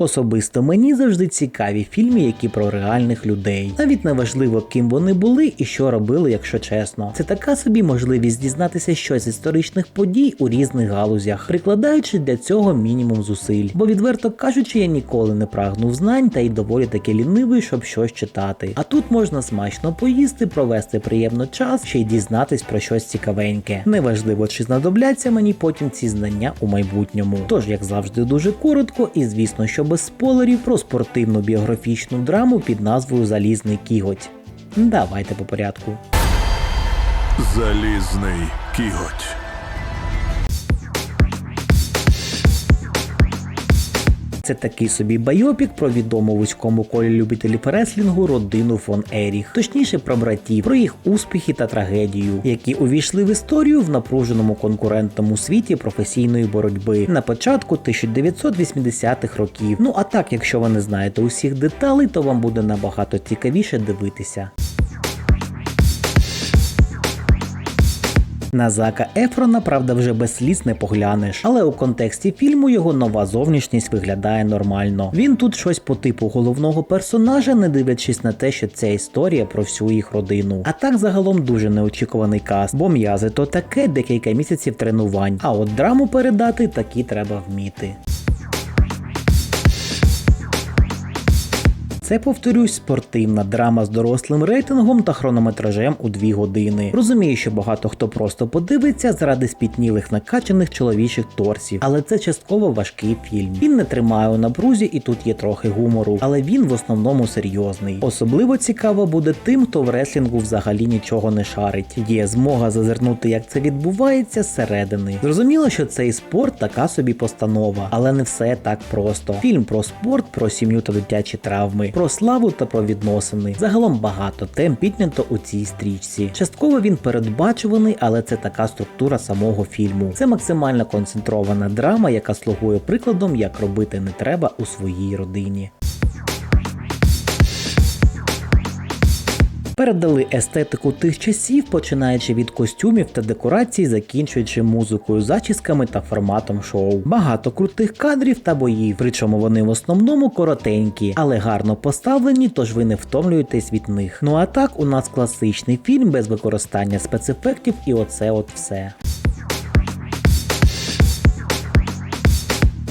Особисто мені завжди цікаві фільми, які про реальних людей. Навіть не важливо, ким вони були і що робили, якщо чесно. Це така собі можливість дізнатися щось з історичних подій у різних галузях, прикладаючи для цього мінімум зусиль. Бо відверто кажучи, я ніколи не прагнув знань та й доволі таки лінивий, щоб щось читати. А тут можна смачно поїсти, провести приємно час, ще й дізнатись про щось цікавеньке. Неважливо, чи знадобляться мені потім ці знання у майбутньому. Тож, як завжди, дуже коротко, і звісно, що без спойлерів про спортивну біографічну драму під назвою Залізний кіготь. Давайте по порядку. Залізний кіготь. Це такий собі байопік про відому вузькому колі любителів реслінгу родину фон Еріх, точніше про братів, про їх успіхи та трагедію, які увійшли в історію в напруженому конкурентному світі професійної боротьби на початку 1980-х років. Ну а так, якщо ви не знаєте усіх деталей, то вам буде набагато цікавіше дивитися. На Зака Ефрона, правда, вже без сліз не поглянеш, але у контексті фільму його нова зовнішність виглядає нормально. Він тут щось по типу головного персонажа, не дивлячись на те, що це історія про всю їх родину. А так загалом дуже неочікуваний каст, бо м'язи то таке декілька місяців тренувань. А от драму передати такі треба вміти. Це повторюсь спортивна драма з дорослим рейтингом та хронометражем у 2 години. Розумію, що багато хто просто подивиться заради спітнілих накачаних чоловічих торсів, але це частково важкий фільм. Він не тримає у напрузі і тут є трохи гумору, але він в основному серйозний. Особливо цікаво буде тим, хто в реслінгу взагалі нічого не шарить. Є змога зазирнути, як це відбувається зсередини. Зрозуміло, що цей спорт така собі постанова, але не все так просто. Фільм про спорт, про сім'ю та дитячі травми, про славу та про відносини. Загалом багато тем піднято у цій стрічці. Частково він передбачуваний, але це така структура самого фільму. Це максимально концентрована драма, яка слугує прикладом, як робити не треба у своїй родині. Передали естетику тих часів, починаючи від костюмів та декорацій, закінчуючи музикою, зачісками та форматом шоу. Багато крутих кадрів та боїв, причому вони в основному коротенькі, але гарно поставлені, тож ви не втомлюєтесь від них. Ну а так, у нас класичний фільм без використання спецефектів, і оце от все.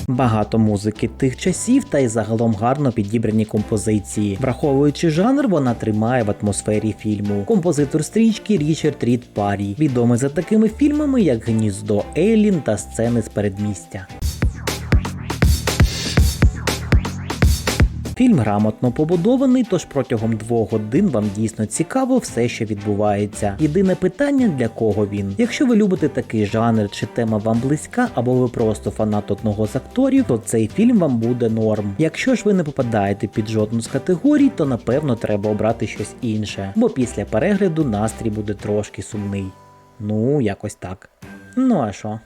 Багато музики тих часів та й загалом гарно підібрані композиції. Враховуючи жанр, вона тримає в атмосфері фільму. Композитор стрічки Річард Рід Парі, відомий за такими фільмами, як Гніздо Елін та сцени з передмістя. Фільм грамотно побудований, тож протягом двох годин вам дійсно цікаво все, що відбувається. Єдине питання для кого він. Якщо ви любите такий жанр чи тема вам близька, або ви просто фанат одного з акторів, то цей фільм вам буде норм. Якщо ж ви не попадаєте під жодну з категорій, то напевно треба обрати щось інше, бо після перегляду настрій буде трошки сумний. Ну, якось так. Ну а що?